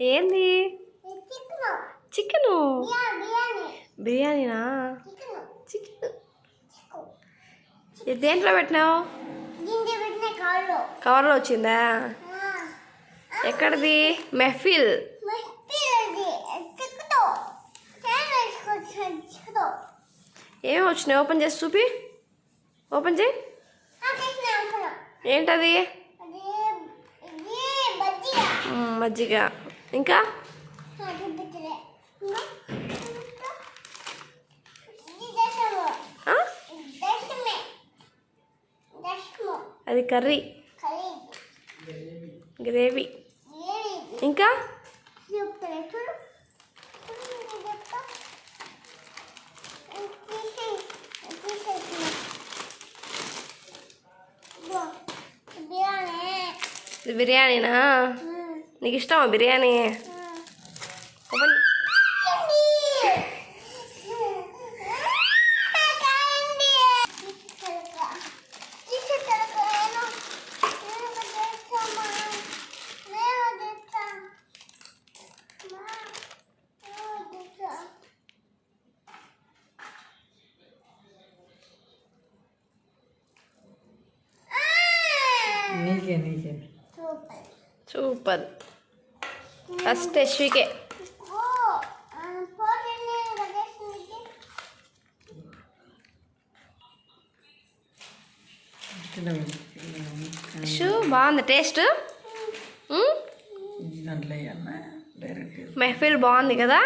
ఏంది? Chicken. Chicken? Biryani. బిర్యానీనా? Chicken. ఇది దేంట్లో పెట్టినావు? కవర్లో వచ్చిందా? ఎక్కడిది? మెహఫిల్. ఏమి వచ్చినాయి? ఓపెన్ చేసి చూపి. ఓపెన్ చేయి. ఏంటది? మజ్జిగ ఇంకా? అది కర్రీ. గ్రేవీ. ఇంకా? ఇది బిర్యానీనా? నీకు ఇష్టమా బిర్యానీ మ్మ్. ఓపెన్ నీకే నీకే సూపర్ ఫస్ట్ యశ్వికే. షూ బాగుంది. టేస్ట్? మెహఫిల్ బాగుంది కదా?